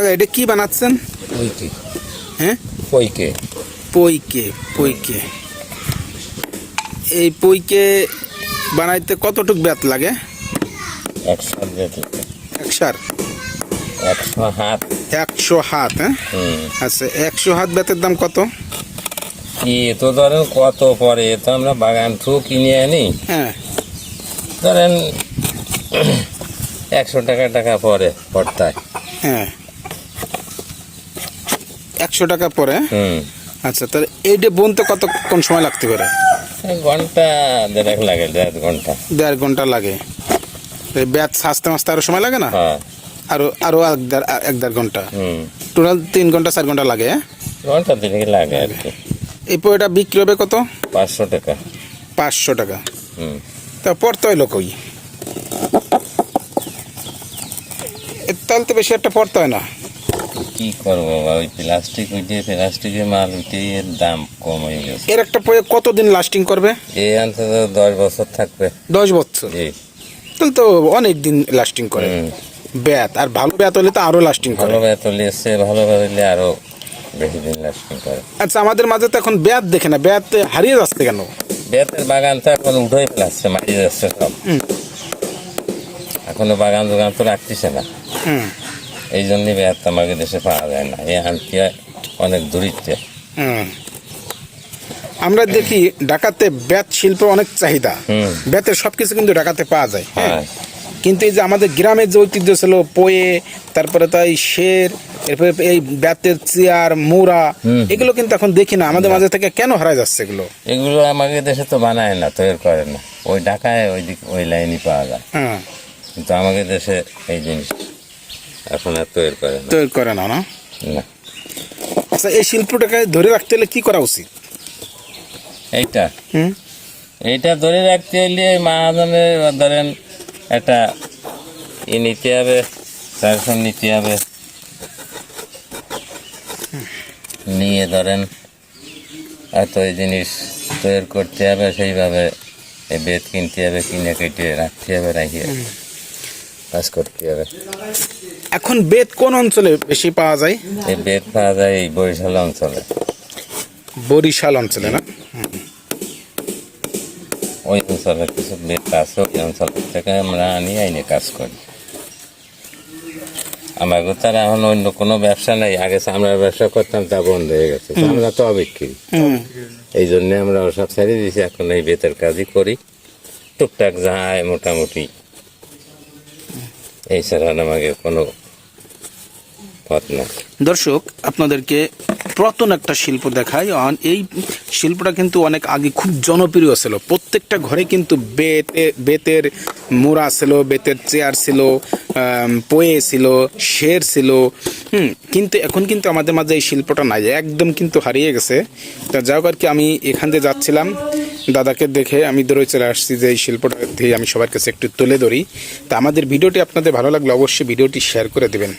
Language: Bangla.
কাকা এটা কি বানাচ্ছেন? পইকে হ্যাঁ? পইকে পইকে পইকে এই পইকে বানাইতে কতটুক ব্যাত লাগে? একশার একশো হাত। একশো হাত হ্যাঁ? আচ্ছা একশো হাত ব্যাতের দাম কত? এ তো ধরেন কত পরে এ তো আমরা বাগান থ্রু কিনে আনি। হ্যাঁ। ধরেন একশো টাকা টাকা পরে পড়তায়। হ্যাঁ। একশো টাকা পরে। আচ্ছা তাহলে এইটা বুনতে কতক্ষণ সময় লাগতে পারে? ঘণ্টা দেড়েক লাগে দেড় ঘণ্টা। দেড় ঘণ্টা লাগে। এই ব্যাত সাজতে মাসতে আরও সময় লাগে না? হ্যাঁ। আরও আরও এক দেড় এক দেড় ঘণ্টা। টোটাল তিন ঘণ্টা চার ঘণ্টা লাগে হ্যাঁ? ঘণ্টা দিনে লাগে আর কি। এই পয়টা বিক্রি হবে কত? পাঁচশো টাকা। পাঁচশো টাকা। তা পড়তে হইল কই এর তাহলে তো বেশি একটা পড়তে হয় না। কি করব বাবা? ওই প্লাস্টিক উঠে প্লাস্টিকের মাল উঠে এর দাম কম হয়ে গেছে। এর একটা পয়ে কতদিন লাস্টিং করবে? এই অন্তত দশ বছর থাকবে। দশ বছর? জি। তাহলে তো অনেক দিন লাস্টিং করে। ব্যাত। আর ভালো ব্যাত হলে তো আরও লাস্টিং করে। ভালো বেতলে এসছে ভালো বেতলে আরও বেশি দিন লাস্টিং করে। আচ্ছা আমাদের মাঝে তো এখন ব্যাত দেখে না। ব্যাত হারিয়ে যাচ্ছে কেন? বেতের বাগান তো এখন উঠেই ফেলাচ্ছে মারিয়ে যাচ্ছে সব। এখনও বাগান দোকান তো রাখতেছে না। হুম। এই জন্যই বেত আমাকে দেশে পাওয়া যায় না। এই আনতে অনেক দূরিত্বে হুম। আমরা দেখি ঢাকাতে ব্যাত শিল্প অনেক চাহিদা। ব্যাতের সবকিছু কিন্তু ঢাকাতে পাওয়া যায় হ্যাঁ? হ্যাঁ। কিন্তু এই যে আমাদের গ্রামের যে ঐতিহ্য ছিল পোয়ে তারপরে তাই শের এরপরে এই ব্যাতের চেয়ার মোড়া এগুলো কিন্তু এখন দেখি না। আমাদের মাঝে থেকে কেন হারায় যাচ্ছে এগুলো? এগুলো আমাকে দেশে তো বানায় না তৈরি করে না। ওই ঢাকায় ওই দিক ওই লাইনই পাওয়া যায়। কিন্তু আমাকে দেশে এই জিনিস এখন আর তৈরি করে না। তৈরি করে না না? আচ্ছা এই শিল্পটাকে ধরে রাখতে হলে কি করা উচিত? এইটা? হুম? এইটা ধরে রাখতে হলে মহাজনের ধরেন একটা ই নিতে হবে সাজেশন নিতে হবে। নিয়ে ধরেন এত এই জিনিস তৈরি করতে হবে সেইভাবে এই বেত কিনতে হবে কিনে কেটে রাখতে হবে রাখিয়ে। কাজ করতে হবে। এখন বেত কোন অঞ্চলে বেশি পাওয়া যায়? এই বেত পাওয়া যায় এই বরিশাল অঞ্চলে। বরিশাল অঞ্চলে না? ওই অঞ্চলে কিছু বেত আছে ওই অঞ্চল থেকে আমরা আনি আইনে কাজ করি। আমাকে তার এখন অন্য কোনো ব্যবসা নাই। আগে চামড়ার ব্যবসা করতাম তা বন্ধ হয়ে গেছে। চামড়া তো অবিক্রি। এই জন্য আমরা ওসব ছেড়ে দিয়েছি এখন এই বেতের কাজই করি। টুকটাক যায় মোটামুটি। এই ছাড়া আর আমাকে কোনো দর্শক, আপনাদেরকে পুরাতন একটা শিল্প অন এই শিল্পটা কিন্তু অনেক আগে খুব জনপ্রিয় ছিল। প্রত্যেকটা ঘরে কিন্তু বেতে বেতের মোড়া ছিল, বেতের চেয়ার ছিল পোয়ে ছিল, শের ছিল। হুম, কিন্তু এখন কিন্তু আমাদের মাঝে এই শিল্পটা নাই, একদম কিন্তু হারিয়ে গেছে। তা যাও আর কি, আমি এখান দিয়ে যাচ্ছিলাম। দাদাকে দেখে আমি দৌড়ে চলে আসছি যে এই শিল্পটা দিয়ে আমি সবার কাছে একটু তুলে ধরি। তা আমাদের ভিডিওটি আপনাদের ভালো লাগলে অবশ্যই ভিডিওটি শেয়ার করে দেবেন।